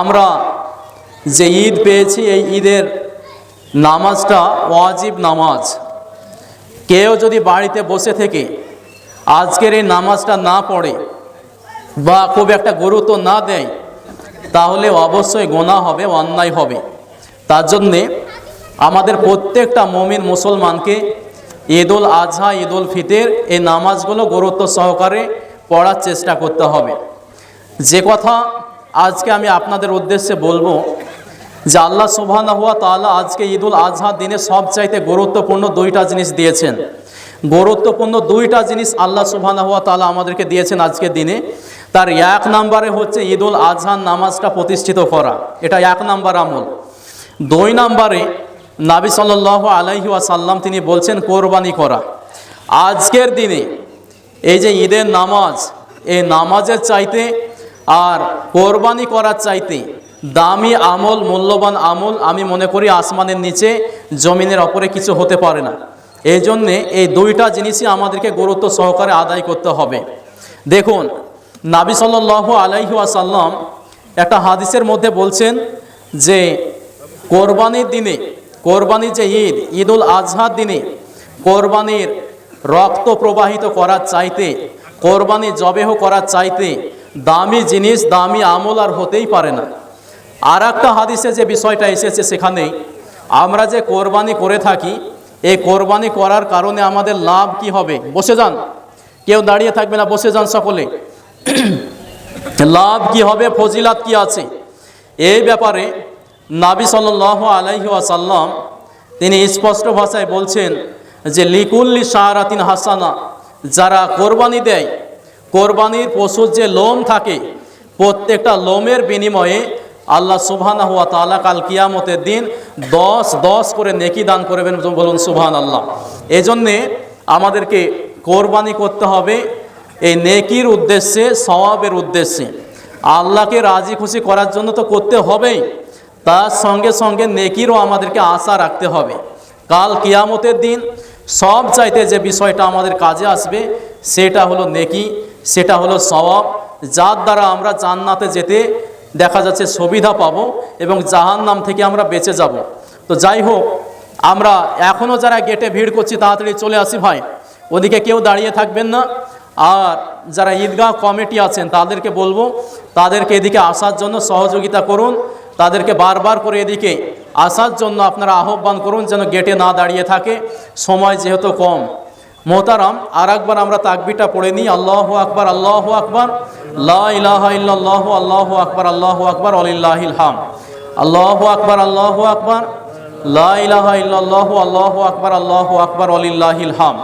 আমরা যে ঈদ পেয়েছি, এই ঈদের নামাজটা ওয়াজিব নামাজ। কেউ যদি বাড়িতে বসে থেকে আজকের এই নামাজটা না পড়ে বা খুব একটা গুরুত্ব না দেয়, তাহলে অবশ্যই গোনা হবে, অন্যায় হবে। তার জন্যে আমাদের প্রত্যেকটা মমিন মুসলমানকে ঈদুল আজহা, ঈদুল ফিতের এই নামাজগুলো গুরুত্ব সহকারে পড়ার চেষ্টা করতে হবে। যে কথা আজকে আমি আপনাদের উদ্দেশ্যে বলব যে আল্লাহ সুবহানাহু ওয়া তাআলা আজকে ঈদুল আজহার দিনে সবচাইতে গুরুত্বপূর্ণ দুইটা জিনিস দিয়েছেন। গুরুত্বপূর্ণ দুইটা জিনিস আল্লাহ সুবহানাহু ওয়া তাআলা আমাদেরকে দিয়েছেন আজকের দিনে। তার এক নাম্বারে হচ্ছে ঈদুল আজহার নামাজটা প্রতিষ্ঠিত করা। এটা এক নাম্বার আমল। দুই নাম্বারে নাবি সাল্লাল্লাহু আলাইহি ওয়াসাল্লাম তিনি বলছেন, কোরবানি করা। আজকের দিনে এই যে ঈদের নামাজ, এই নামাজের চাইতে আর কোরবানি করার চাইতে দামি আমল, মূল্যবান আমল আমি মনে করি আসমানের নিচে, জমিনের ওপরে কিছু হতে পারে না। এই জন্যে এই দুইটা জিনিসই আমাদেরকে গুরুত্ব সহকারে আদায় করতে হবে। দেখুন, নাবি সাল্লাহ আলাইহি আসাল্লাম একটা হাদিসের মধ্যে বলছেন যে, কোরবানির দিনে কোরবানির যে ঈদ, ঈদুল আজহার দিনে কোরবানির রক্ত প্রবাহিত করার চাইতে, কোরবানি জবেহ করার চাইতে দামি জিনিস, দামি আমল আর হতেই পারে না। আর একটা হাদিসে যে বিষয়টা এসেছে সেখানেই, আমরা যে কোরবানি করে থাকি, এই কোরবানি করার কারণে আমাদের লাভ কি হবে? বসে যান। কেউ দাঁড়িয়ে থাকবে না, বসে যান সকলে। লাভ কি হবে, ফজিলাত কি আছে? এই ব্যাপারে নাবি সাল্লাহ আলাইহি আসাল্লাম তিনি স্পষ্ট ভাষায় বলছেন যে, লিকুল্লি শাহরাতিন হাসানা, যারা কোরবানি দেয় কোরবানির পশুর যে লোম থাকে, প্রত্যেকটা লোমের বিনিময়ে আল্লাহ সুবহানা হুয়া তালা কাল কিয়ামতের দিন দশ দশ করে নেকি দান করবেন বলুন সুবহান আল্লাহ এজন্যে আমাদেরকে কোরবানি করতে হবে এই নেকির উদ্দেশ্যে, সওয়াবের উদ্দেশ্যে। আল্লাহকে রাজি খুশি করার জন্য তো করতে হবেই, তার সঙ্গে সঙ্গে নেকিরও আমাদেরকে আশা রাখতে হবে। কাল কিয়ামতের দিন সব চাইতে যে বিষয়টা আমাদের কাজে আসবে, সেটা হলো নেকি। সেটা হলো সওয়াব। যার দ্বারা আমরা জান্নাতে যেতে দেখা যাচ্ছে সুবিধা পাব এবং জাহান্নাম থেকে আমরা বেঁচে যাব। তো যাই হোক, আমরা এখনও যারা গেটে ভিড় করছি, তাড়াতাড়ি চলে আসি ভাই। ওদিকে কেউ দাঁড়িয়ে থাকবেন না। আর যারা ঈদগাহ কমিটি আছেন, তাদেরকে বলব, তাদেরকে এদিকে আসার জন্য সহযোগিতা করুন। তাদেরকে বারবার করে এদিকে আসার জন্য আপনারা আহ্বান করুন যেন গেটে না দাঁড়িয়ে থাকে। সময় যেহেতু কম। মোহতারাম আর একবার আমরা তাকবিটা পড়ে নিই, আল্লাহ আকবর আল্লাহ আকবর লাহ আল্লাহ আকবর, আল্লাহ আকবার অলিল্লাহিল হাম আল্লাহ আকবর আল্লাহ আকবর লাহ ইল্লাল্লাহু, আল্লাহ আকবর আল্লাহ আকবর অলিল্লাহিল হাম